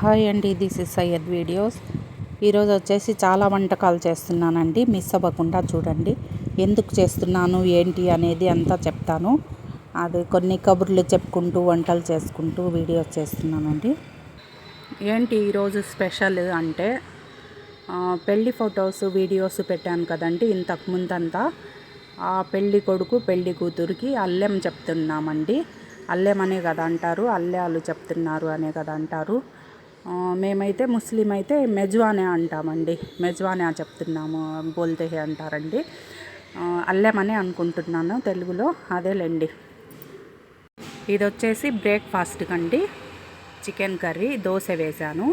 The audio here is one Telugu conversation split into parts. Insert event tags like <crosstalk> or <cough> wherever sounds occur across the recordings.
హాయ్ అండి దిస్ ఇస్ సయ్యద్ వీడియోస్ ఈరోజు వచ్చేసి చాలా వంటకాలు చేస్తున్నానండి. మిస్ అవ్వకుండా చూడండి. ఎందుకు చేస్తున్నాను ఏంటి అనేది అంతా చెప్తాను. అది కొన్ని కబుర్లు చెప్పుకుంటూ వంటలు చేసుకుంటూ వీడియోస్ చేస్తున్నానండి. ఏంటి ఈరోజు స్పెషల్ అంటే పెళ్ళి పెళ్ళి ఫొటోస్ వీడియోస్ పెట్టాను కదండి ఇంతకు ముందంతా. ఆ పెళ్ళి కొడుకు పెళ్ళి కూతురికి అల్లెం చెప్తున్నామండి. అల్లెం అనే కదా అంటారు అల్లెలు చెప్తున్నారు అనే కదా అంటారు. మేమైతే ముస్లిం అయితే మెజ్వానే అంటామండి. మెజ్వానే చెప్తున్నాము బోల్తే అంటారండి. అల్లెమనే అనుకుంటున్నాను తెలుగులో అదేలేండి. ఇది వచ్చేసి బ్రేక్ఫాస్ట్ అండి చికెన్ కర్రీ దోశ వేశాను.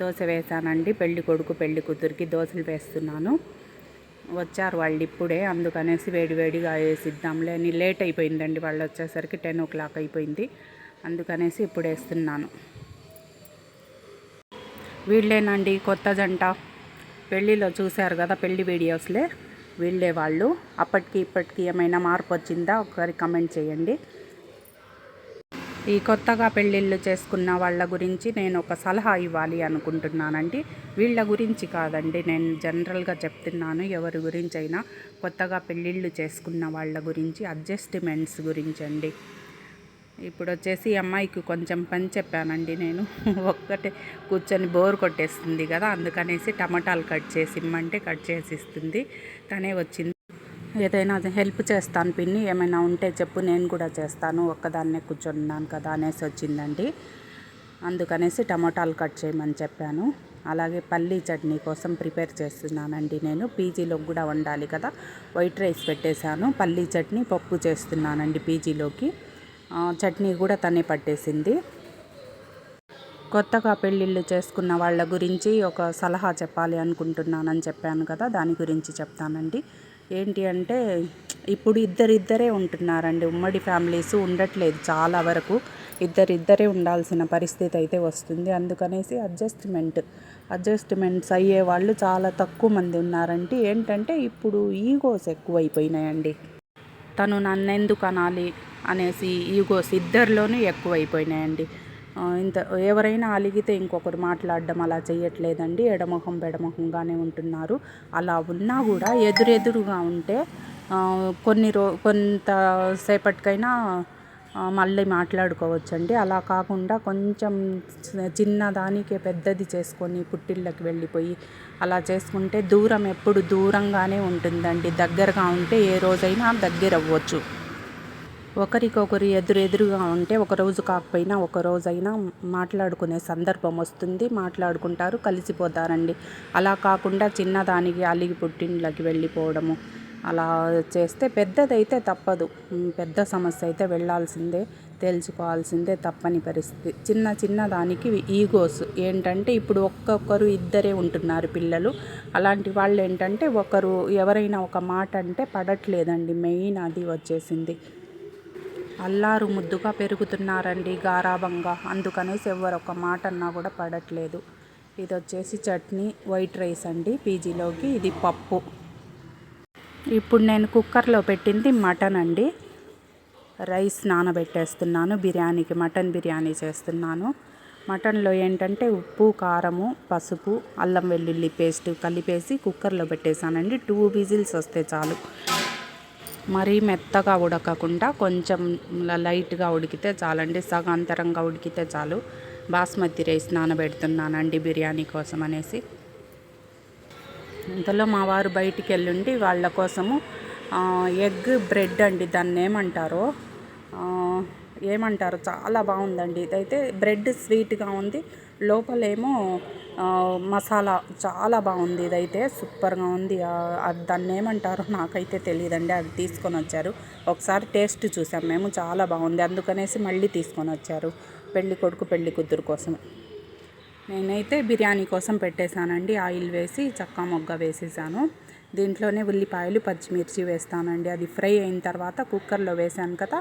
దోశ వేసానండి పెళ్ళి కొడుకు పెళ్ళి కూతురికి దోశలు వేస్తున్నాను. వచ్చారు వాళ్ళు ఇప్పుడే అందుకనేసి వేడివేడిగా వేసిద్దాంలే అని లేట్ అయిపోయిందండి. వాళ్ళు వచ్చేసరికి టెన్ ఓ క్లాక్ అయిపోయింది. అందుకనేసి ఇప్పుడు వేస్తున్నాను. వీళ్ళేనండి కొత్త జంట. పెళ్ళిలో చూశారు కదా పెళ్ళి వీడియోస్లే. వీళ్ళే వాళ్ళు. అప్పటికి ఇప్పటికి ఏమైనా మార్పు వచ్చిందా ఒకసారి కమెంట్ చేయండి. ఈ కొత్తగా పెళ్ళిళ్ళు చేసుకున్న వాళ్ళ గురించి నేను ఒక సలహా ఇవ్వాలి అనుకుంటున్నానండి. వీళ్ళ గురించి కాదండి నేను జనరల్గా చెప్తున్నాను ఎవరి గురించి అయినా కొత్తగా పెళ్ళిళ్ళు చేసుకున్న వాళ్ళ గురించి అడ్జస్ట్మెంట్స్ గురించి అండి ఇప్పుడు వచ్చేసి అమ్మాయికి కొంచెం పని చెప్పానండి నేను. <laughs> ఒక్కటే కూర్చొని బోర్ కొట్టేస్తుంది కదా అందుకనేసి టమాటాలు కట్ చేసి ఇమ్మంటే కట్ చేసి ఇస్తుంది తనే వచ్చింది. ఏదైనా హెల్ప్ చేస్తాను పిన్ని ఏమైనా ఉంటే చెప్పు నేను కూడా చేస్తాను ఒక్కదాన్నే కూర్చున్నాను కదా అనేసి వచ్చిందండి. అందుకనేసి టమాటాలు కట్ చేయమని చెప్పాను. అలాగే పల్లీ చట్నీ కోసం ప్రిపేర్ చేస్తున్నానండి నేను. పీజీలోకి కూడా వండాలి కదా వైట్ రైస్ పెట్టేశాను. పల్లీ చట్నీ పప్పు చేస్తున్నానండి పీజీలోకి. చట్నీ కూడా తనే పట్టేసింది. కొత్తగా పెళ్ళిళ్ళు చేసుకున్న వాళ్ళ గురించి ఒక సలహా చెప్పాలి అనుకుంటున్నానని చెప్పాను కదా దాని గురించి చెప్తానండి. ఏంటి అంటే ఇప్పుడు ఇద్దరిద్దరే ఉంటున్నారండి. ఉమ్మడి ఫ్యామిలీస్ ఉండట్లేదు చాలా వరకు. ఇద్దరిద్దరే ఉండాల్సిన పరిస్థితి అయితే వస్తుంది. అందుకనేసి అడ్జస్ట్మెంట్ అడ్జస్ట్మెంట్స్ అయ్యే వాళ్ళు చాలా తక్కువ మంది ఉన్నారంటే ఏంటంటే ఇప్పుడు ఈగోస్ ఎక్కువైపోయినాయండి. తను నన్నెందుకు అనాలి? అనేసి ఈగోస్ ఇద్దరిలోనూ ఎక్కువైపోయినాయండి. ఇంత ఎవరైనా అలిగితే ఇంకొకరు మాట్లాడడం అలా చేయట్లేదండి ఎడమొహం బెడమొహంగానే ఉంటున్నారు. అలా ఉన్నా కూడా ఎదురెదురుగా ఉంటే కొన్ని రో కొంతసేపటికైనా సేపటికైనా మళ్ళీ మాట్లాడుకోవచ్చండి. అలా కాకుండా కొంచెం చిన్నదానికే పెద్దది చేసుకొని పుట్టిళ్ళకి వెళ్ళిపోయి అలా చేసుకుంటే దూరం ఎప్పుడు దూరంగానే ఉంటుందండి. దగ్గరగా ఉంటే ఏ రోజైనా దగ్గర అవ్వచ్చు ఒకరికొకరు ఎదురెదురుగా ఉంటే ఒక రోజు కాకపోయినా ఒక రోజైనా మాట్లాడుకునే సందర్భం వస్తుంది. మాట్లాడుకుంటారు కలిసిపోతారండి. అలా కాకుండా చిన్నదానికి అలిగి పుట్టిండ్లకి వెళ్ళిపోవడము అలా చేస్తే పెద్దదైతే తప్పదు. పెద్ద సమస్య అయితే వెళ్ళాల్సిందే తేల్చుకోవాల్సిందే తప్పని పరిస్థితి. చిన్న చిన్న దానికి ఈగోస్. ఏంటంటే ఇప్పుడు ఒక్కొక్కరు ఇద్దరే ఉంటున్నారు పిల్లలు. అలాంటి వాళ్ళు ఏంటంటే ఒకరు ఎవరైనా ఒక మాట అంటే పడట్లేదండి. మెయిన్ అది వచ్చేసింది. అల్లారు ముద్దుగా పెరుగుతున్నారండి గారాబంగా అందుకనేసి ఎవరు ఒక మాట అన్నా కూడా పడట్లేదు. ఇది వచ్చేసి చట్నీ వైట్ రైస్ అండి పీజీలోకి. ఇది పప్పు. ఇప్పుడు నేను కుక్కర్లో పెట్టింది మటన్ అండి. రైస్ నానబెట్టేస్తున్నాను బిర్యానీకి మటన్ బిర్యానీ చేస్తున్నాను. మటన్లో ఏంటంటే ఉప్పు కారము పసుపు అల్లం వెల్లుల్లి పేస్ట్ కలిపేసి కుక్కర్లో పెట్టేశానండి. టూ విజిల్స్ వస్తే చాలు. మరీ మెత్తగా ఉడకకుండా కొంచెం లైట్గా ఉడికితే చాలండి. సగాంతరంగా ఉడికితే చాలు. బాస్మతి రైస్ నానబెడుతున్నానండి బిర్యానీ కోసం అనేసి. ఇంతలో మా వారు బయటికి వెళ్ళుండి వాళ్ళ కోసము ఎగ్ బ్రెడ్ అండి దాన్ని ఏమంటారో ఏమంటారు చాలా బాగుందండి. ఇదైతే బ్రెడ్ స్వీట్గా ఉంది. లోపలేమో మసాలా చాలా బాగుంది. ఇదైతే సూపర్గా ఉంది. దాన్ని ఏమంటారో నాకైతే తెలియదండి అది తీసుకొని వచ్చారు. ఒకసారి టేస్ట్ చూసాం మేము. చాలా బాగుంది. అందుకనేసి మళ్ళీ తీసుకొని వచ్చారు. పెళ్ళి కొడుకు పెళ్ళి కూతురు కోసం. నేనైతే బిర్యానీ కోసం పెట్టేశానండి. ఆయిల్ వేసి చక్కా మొగ్గ వేసేసాను. దీంట్లోనే ఉల్లిపాయలు పచ్చిమిర్చి వేస్తానండి. అది ఫ్రై అయిన తర్వాత కుక్కర్లో వేసాను కదా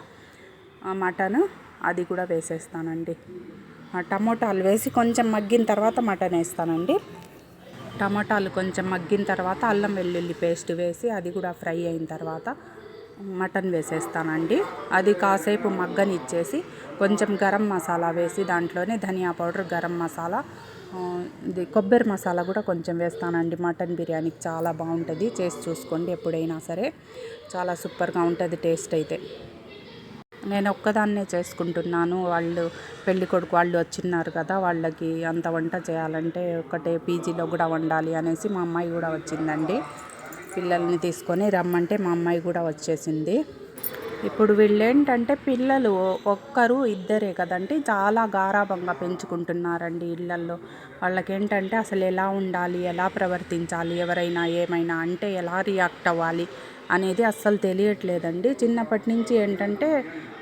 మటను మటన్ అది కూడా వేసేస్తానండి. టమోటాలు వేసి కొంచెం మగ్గిన తర్వాత మటన్ వేస్తానండి. టమాటాలు కొంచెం మగ్గిన తర్వాత అల్లం వెల్లుల్లి పేస్ట్ వేసి అది కూడా ఫ్రై అయిన తర్వాత మటన్ వేసేస్తానండి. అది కాసేపు మగ్గనిచ్చేసి కొంచెం గరం మసాలా వేసి దాంట్లోనే ధనియా పౌడర్ గరం మసాలా ఇది కొబ్బరి మసాలా కూడా కొంచెం వేస్తానండి. మటన్ బిర్యానీకి చాలా బాగుంటుంది. చేసి చూసుకోండి ఎప్పుడైనా సరే. చాలా సూపర్గా ఉంటుంది టేస్ట్ అయితే. నేను ఒక్కదాన్నే చేసుకుంటున్నాను. వాళ్ళు పెళ్ళి కొడుకు వాళ్ళు వచ్చిన్నారు కదా వాళ్ళకి అంత వంట చేయాలంటే ఒకటే పీజీలో కూడా వండాలి అనేసి మా అమ్మాయి కూడా వచ్చిందండి. పిల్లల్ని తీసుకొని రమ్మంటే మా అమ్మాయి కూడా వచ్చేసింది. ఇప్పుడు వీళ్ళు ఏంటంటే పిల్లలు ఒక్కరు ఇద్దరే కదండి చాలా గారాభంగా పెంచుకుంటున్నారండి ఇళ్ళల్లో వాళ్ళకేంటంటే అసలు ఎలా ఉండాలి ఎలా ప్రవర్తించాలి ఎవరైనా ఏమైనా అంటే ఎలా రియాక్ట్ అవ్వాలి అనేది అస్సలు తెలియట్లేదండి. చిన్నప్పటి నుంచి ఏంటంటే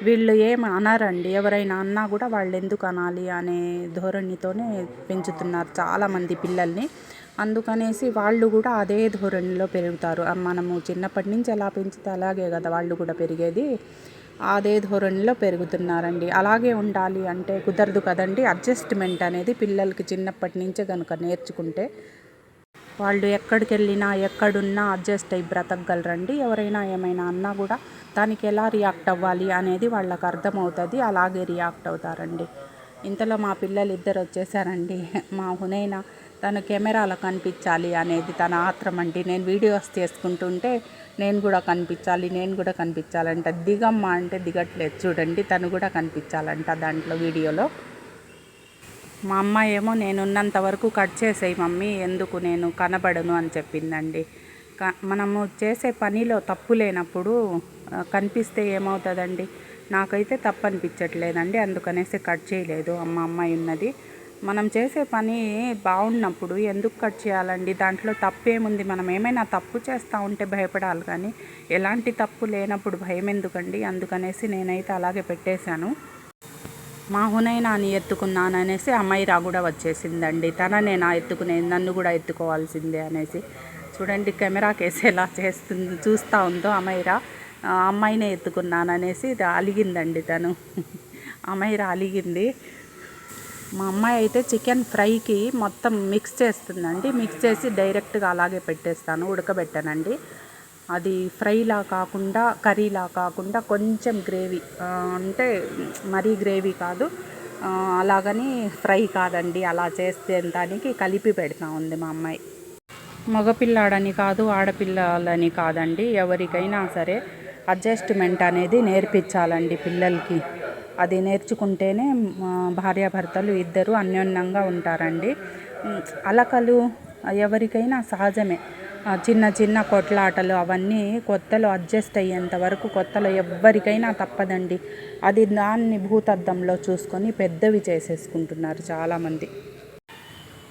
వీళ్ళు ఏం అనరండి. ఎవరైనా అన్నా కూడా వాళ్ళు ఎందుకు అనాలి అనే ధోరణితోనే పెంచుతున్నారు చాలామంది పిల్లల్ని. అందుకనేసి వాళ్ళు కూడా అదే ధోరణిలో పెరుగుతారు. మనము చిన్నప్పటి నుంచి ఎలా పెంచితే అలాగే కదా వాళ్ళు కూడా పెరిగేది. అదే ధోరణిలో పెరుగుతున్నారండి. అలాగే ఉండాలి అంటే కుదరదు కదండి. అడ్జస్ట్మెంట్ అనేది పిల్లలకి చిన్నప్పటి నుంచే కనుక నేర్చుకుంటే వాళ్ళు ఎక్కడికి వెళ్ళినా ఎక్కడున్నా అడ్జస్ట్ అయ్యి బ్రతకగలరండి. ఎవరైనా ఏమైనా అన్నా కూడా దానికి ఎలా రియాక్ట్ అవ్వాలి అనేది వాళ్ళకి అర్థమవుతుంది అలాగే రియాక్ట్ అవుతారండి. ఇంతలో మా పిల్లలు ఇద్దరు వచ్చేసారండి. <laughs> మా హునైనా తను కెమెరాలో కనిపించాలి అనేది తన ఆత్రం అండి. నేను వీడియోస్ చేసుకుంటుంటే నేను కూడా కనిపించాలి నేను కూడా కనిపించాలంట. దిగమ్మా అంటే దిగట్లేదు చూడండి తను కూడా కనిపించాలంట దాంట్లో వీడియోలో. మా అమ్మ ఏమో నేనున్నంత వరకు కట్ చేసేయి మమ్మీ ఎందుకు నేను కనబడను అని చెప్పిందండి. క మనము చేసే పనిలో తప్పు లేనప్పుడు కనిపిస్తే ఏమవుతుందండి? నాకైతే తప్పు అనిపించట్లేదండి అందుకనేసి కట్ చేయలేదు అమ్మ అమ్మాయి ఉన్నది. మనం చేసే పని బాగున్నప్పుడు ఎందుకు కట్ చేయాలండి? దాంట్లో తప్పేముంది? మనం ఏమైనా తప్పు చేస్తూ ఉంటే భయపడాలి కానీ ఎలాంటి తప్పు లేనప్పుడు భయం ఎందుకండి? అందుకనేసి నేనైతే అలాగే పెట్టేశాను. మా హునైనాని ఎత్తుకున్నాను అనేసి అమ్మాయిరా కూడా వచ్చేసిందండి. తననే నా ఎత్తుకునే నన్ను కూడా ఎత్తుకోవాల్సిందే అనేసి. చూడండి కెమెరా కేసు ఎలా చేస్తుంది చూస్తూ ఉందో అమ్మాయిరా అమ్మాయినే ఎత్తుకున్నాను అనేసి అలిగిందండి తను. అమ్మాయిరా అలిగింది. మా అమ్మాయి అయితే చికెన్ ఫ్రైకి మొత్తం మిక్స్ చేస్తుందండి. మిక్స్ చేసి డైరెక్ట్గా అలాగే పెట్టేస్తాను ఉడకబెట్టానండి. అది ఫ్రైలా కాకుండా కర్రీలా కాకుండా కొంచెం గ్రేవీ. అంటే మరీ గ్రేవీ కాదు. అలాగని ఫ్రై కాదండి. అలా చేస్తే దానికి కలిపి పెడతా ఉంది మా అమ్మాయి. మగపిల్లాడని కాదు ఆడపిల్లలని కాదండి. ఎవరికైనా సరే అడ్జస్ట్మెంట్ అనేది నేర్పించాలండి పిల్లలకి. అది నేర్చుకుంటేనే మా భార్యాభర్తలు ఇద్దరు అన్యోన్యంగా ఉంటారండి. అలకలు ఎవరికైనా సహజమే. చిన్న చిన్న కొట్లాటలు అవన్నీ కొత్తలో అడ్జస్ట్ అయ్యేంత వరకు కొత్తలో ఎవ్వరికైనా తప్పదండి. అది దాన్ని భూతద్దంలో చూసుకొని పెద్దవి చేసేసుకుంటున్నారు చాలామంది.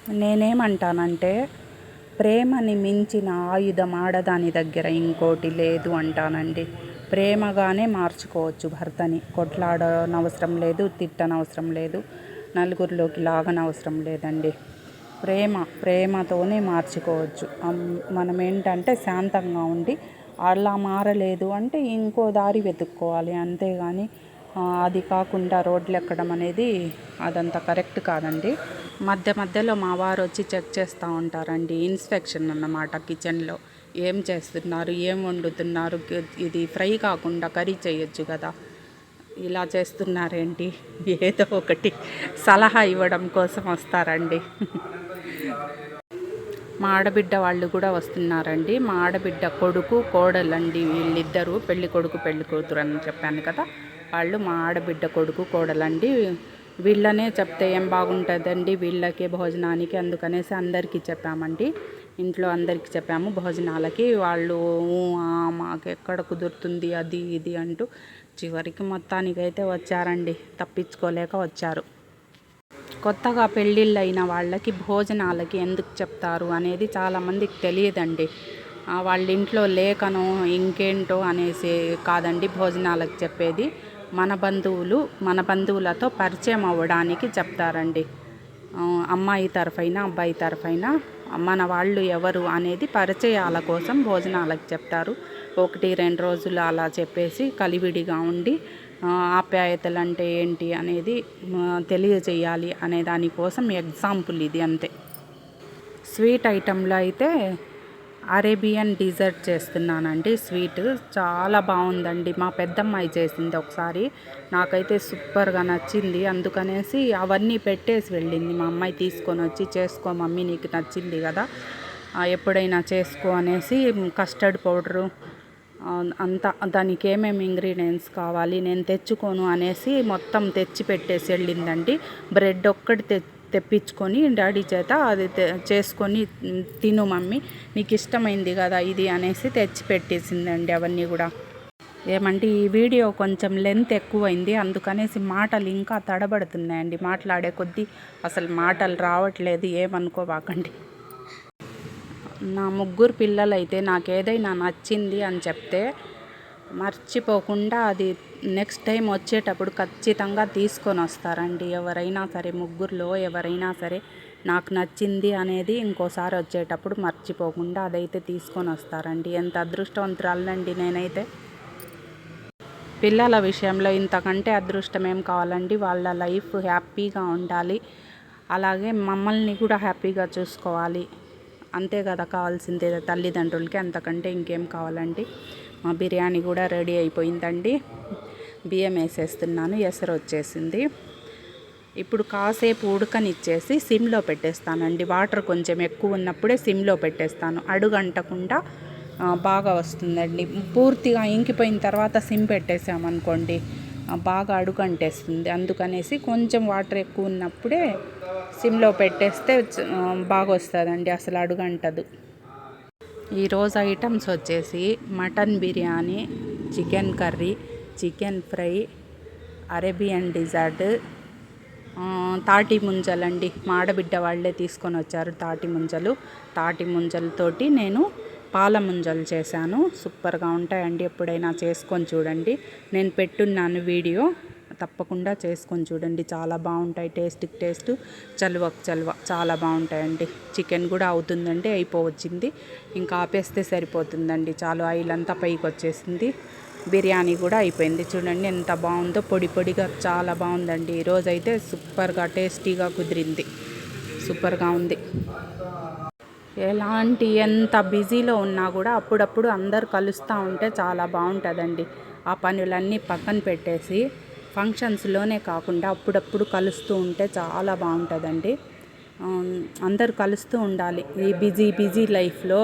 నేనేమంటానంటే ప్రేమని మించిన ఆయుధం ఆడదాని దగ్గర ఇంకోటి లేదు అంటానండి. ప్రేమగానే మార్చుకోవచ్చు భర్తని. కొట్లాడనవసరం లేదు తిట్టనవసరం లేదు నలుగురిలోకి లాగనవసరం లేదండి. ప్రేమ ప్రేమతోనే మార్చుకోవచ్చు. మనం ఏంటంటే శాంతంగా ఉండి అలా మారలేదు అంటే ఇంకో దారి వెతుక్కోవాలి. అంతేగాని అది కాకుండా రోడ్లు ఎక్కడం అనేది అదంతా కరెక్ట్ కాదండి. మధ్య మధ్యలో మా వారు వచ్చి చెక్ చేస్తూ ఉంటారండి. ఇన్స్పెక్షన్ అన్నమాట కిచెన్లో. ఏం చేస్తున్నారు? ఏం వండుతున్నారు? ఇది ఫ్రై కాకుండా కర్రీ చేయొచ్చు కదా. ఇలా చేస్తున్నారేంటి? ఏదో ఒకటి సలహా ఇవ్వడం కోసం వస్తారండి. మా ఆడబిడ్డ వాళ్ళు కూడా వస్తున్నారండి. మా ఆడబిడ్డ కొడుకు కోడలండి వీళ్ళిద్దరూ పెళ్ళి కొడుకు పెళ్ళి కూతురు అని చెప్పాను కదా. వాళ్ళు మా ఆడబిడ్డ కొడుకు కోడలండి. వీళ్ళనే చెప్తే ఏం బాగుంటుందండి? వీళ్ళకే భోజనానికి అందుకనేసి అందరికీ చెప్పామండి. ఇంట్లో అందరికీ చెప్పాము భోజనాలకి. వాళ్ళు మాకెక్కడ మాకు ఎక్కడ కుదురుతుంది? అది ఇది అంటూ చివరికి మొత్తానికైతే వచ్చారండి. తప్పించుకోలేక వచ్చారు. కొత్తగా పెళ్ళిళ్ళైన వాళ్ళకి భోజనాలకి ఎందుకు చెప్తారు అనేది చాలామందికి తెలియదండి. వాళ్ళ ఇంట్లో లేఖను ఇంకేంటో అనేసి కాదండి భోజనాలకు చెప్పేది. మన బంధువులు మన బంధువులతో పరిచయం అవ్వడానికి చెప్తారండి. అమ్మాయి తరఫైన అబ్బాయి తరఫైన మన వాళ్ళు ఎవరు అనేది పరిచయాల కోసం భోజనాలకు చెప్తారు. ఒకటి రెండు రోజులు అలా చెప్పేసి కలివిడిగా ఉండి ఆప్యాయతలు అంటే ఏంటి అనేది తెలియజేయాలి అనే దానికోసం ఎగ్జాంపుల్ ఇది అంతే. స్వీట్ ఐటెంలో అయితే అరేబియన్ డిజర్ట్ చేస్తున్నానండి. స్వీట్ చాలా బాగుందండి. మా పెద్దమ్మాయి చేసింది ఒకసారి. నాకైతే సూపర్గా నచ్చింది. అందుకనేసి అవన్నీ పెట్టేసి వెళ్ళింది. మా అమ్మాయి తీసుకొని వచ్చి చేసుకో మమ్మీ నీకు నచ్చింది కదా. ఎప్పుడైనా చేసుకో అనేసి కస్టర్డ్ పౌడరు అంతా దానికి ఏమేమి ఇంగ్రీడియంట్స్ కావాలి నేను తెచ్చుకోను అనేసి మొత్తం తెచ్చి పెట్టేసి వెళ్ళిందండి. బ్రెడ్ ఒక్కటి తె తెప్పించుకొని డాడీ చేత అది తె- చేసుకొని తిను మమ్మీ నీకు ఇష్టమైంది కదా ఇది అనేసి తెచ్చి పెట్టేసిందండి అవన్నీ కూడా. ఏమంటే ఈ వీడియో కొంచెం లెంత్ ఎక్కువైంది అందుకనేసి మాటలు ఇంకా తడబడుతున్నాయండి. మాట్లాడే కొద్దీ అసలు మాటలు రావట్లేదు ఏమనుకోవాకండి. నా ముగ్గురు పిల్లలు అయితే నాకు ఏదైనా నచ్చింది అని చెప్తే మర్చిపోకుండా అది నెక్స్ట్ టైం వచ్చేటప్పుడు ఖచ్చితంగా తీసుకొని వస్తారండి. ఎవరైనా సరే ముగ్గురులో ఎవరైనా సరే నాకు నచ్చింది అనేది ఇంకోసారి వచ్చేటప్పుడు మర్చిపోకుండా అదైతే తీసుకొని వస్తారండి. ఎంత అదృష్టవంతురాలండి నేనైతే. పిల్లల విషయంలో ఇంతకంటే అదృష్టం ఏం కావాలండి? వాళ్ళ లైఫ్ హ్యాపీగా ఉండాలి. అలాగే మమ్మల్ని కూడా హ్యాపీగా చూసుకోవాలి. అంతే కదా కావాల్సిందే తల్లిదండ్రులకి అంతకంటే ఇంకేం కావాలండి. మా బిర్యానీ కూడా రెడీ అయిపోయిందండి. బియ్యం వేసేస్తున్నాను ఎసరు వచ్చేసింది. ఇప్పుడు కాసేపు ఉడకనిచ్చేసి సిమ్లో పెట్టేస్తానండి. వాటర్ కొంచెం ఎక్కువ ఉన్నప్పుడే సిమ్లో పెట్టేస్తాను. అడుగంటకుండా బాగా వస్తుందండి. పూర్తిగా ఇంకిపోయిన తర్వాత సిమ్ పెట్టేసామనుకోండి బాగా అడుగు అంటేస్తుంది అందుకనేసి కొంచెం వాటర్ ఎక్కువ ఉన్నప్పుడే సిమ్లో పెట్టేస్తే బాగా వస్తుందండి అసలు అడుగు అంటదు ఈరోజు ఐటమ్స్ వచ్చేసి mutton biryani chicken curry chicken fry Arabian dessert తాటి ముంజలండి. మా ఆడబిడ్డ వాళ్ళే తీసుకొని వచ్చారు తాటి ముంజలు. తాటి ముంజలతోటి నేను పాల ముంజలు చేశాను. సూపర్గా ఉంటాయండి. ఎప్పుడైనా చేసుకొని చూడండి. నేను పెట్టున్నాను వీడియో. తప్పకుండా చేసుకొని చూడండి. చాలా బాగుంటాయి. టేస్ట్కి టేస్ట్. చలువకు చలువ. చాలా బాగుంటాయండి. చికెన్ కూడా అవుతుందండి అయిపోవచ్చింది. ఇంకా ఆపేస్తే సరిపోతుందండి. చాలు ఆయిల్ అంతా పైకి వచ్చేసింది. బిర్యానీ కూడా అయిపోయింది. చూడండి ఎంత బాగుందో. పొడి పొడిగా చాలా బాగుందండి. ఈరోజైతే సూపర్గా టేస్టీగా కుదిరింది. సూపర్గా ఉంది. ఎలాంటి ఎంత బిజీలో ఉన్నా కూడా అప్పుడప్పుడు అందరు కలుస్తూ ఉంటే చాలా బాగుంటుందండి. ఆ పనులన్నీ పక్కన పెట్టేసి ఫంక్షన్స్లోనే కాకుండా అప్పుడప్పుడు కలుస్తూ ఉంటే చాలా బాగుంటుందండి. అందరు కలుస్తూ ఉండాలి. ఈ బిజీ బిజీ లైఫ్లో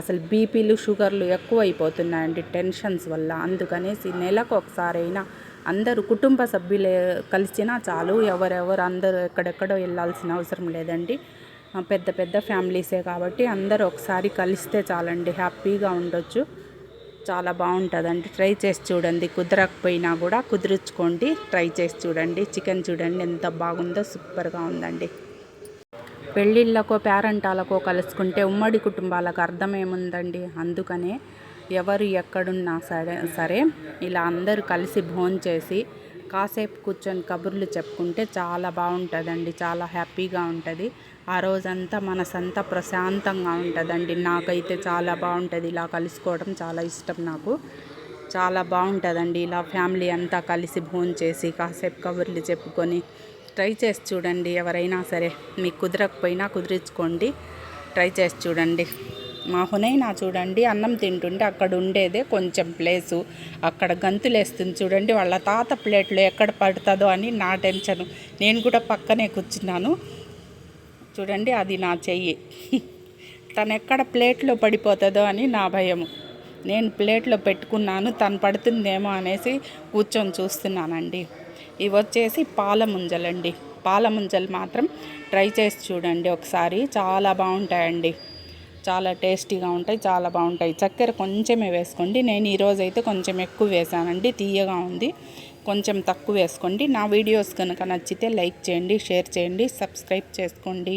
అసలు బీపీలు షుగర్లు ఎక్కువ అయిపోతున్నాయండి టెన్షన్స్ వల్ల. అందుకనేసి నెలకు ఒకసారైనా అందరూ కుటుంబ సభ్యులే కలిసినా చాలు ఎవరెవరు అందరూ ఎక్కడెక్కడో వెళ్ళాల్సిన అవసరం లేదండి. పెద్ద పెద్ద ఫ్యామిలీసే కాబట్టి అందరూ ఒకసారి కలిస్తే చాలండి హ్యాపీగా ఉండొచ్చు. చాలా బాగుంటుందండి. ట్రై చేసి చూడండి. కుదరకపోయినా కూడా కుదిరించుకోండి. ట్రై చేసి చూడండి. చికెన్ చూడండి. ఎంత బాగుందో సూపర్గా ఉందండి. పెళ్ళిళ్ళకో పేరంటాలకో కలుసుకుంటే ఉమ్మడి కుటుంబాలకు అర్థం ఏముందండి అందుకనే ఎవరు ఎక్కడున్నా సరే సరే ఇలా అందరూ కలిసి భోంచేసి కాసేపు కూర్చొని కబుర్లు చెప్పుకుంటే చాలా బాగుంటుందండి. చాలా హ్యాపీగా ఉంటుంది. ఆ రోజంతా మనసంతా ప్రశాంతంగా ఉంటుందండి. నాకైతే చాలా బాగుంటుంది. ఇలా కలుసుకోవడం చాలా ఇష్టం నాకు. చాలా బాగుంటుందండి. ఇలా ఫ్యామిలీ అంతా కలిసి భోంచేసి కాసేపు కబుర్లు చెప్పుకొని ట్రై చేసి చూడండి. ఎవరైనా సరే మీకు కుదరకపోయినా కుదిరించుకోండి. ట్రై చేసి చూడండి. మా హునైనా చూడండి. అన్నం తింటుంటే అక్కడ ఉండేదే కొంచెం ప్లేసు. అక్కడ గంతులేస్తుంది చూడండి. వాళ్ళ తాత ప్లేట్లో ఎక్కడ పడుతుందో అని నా టెన్షన్. నేను కూడా పక్కనే కూర్చున్నాను. చూడండి అది నా చెయ్యి. తను ఎక్కడ ప్లేట్లో పడిపోతుందో అని నా భయము నేను ప్లేట్లో పెట్టుకున్నాను తను పడుతుందేమో అనేసి కూర్చొని చూస్తున్నానండి. ఇవి వచ్చేసి పాల ముంజలండి పాల ముంజలు మాత్రం ట్రై చేసి చూడండి ఒకసారి. చాలా బాగుంటాయండి. చాలా టేస్టీగా ఉంటాయి చాలా బాగుంటాయి. చక్కెర కొంచెమే వేసుకోండి. నేను ఈరోజైతే కొంచెం ఎక్కువ వేసానండి. తీయగా ఉంది. కొంచెం తక్కువ వేసుకోండి. నా వీడియోస్ కనుక నచ్చితే లైక్ చేయండి షేర్ చేయండి సబ్స్క్రైబ్ చేసుకోండి.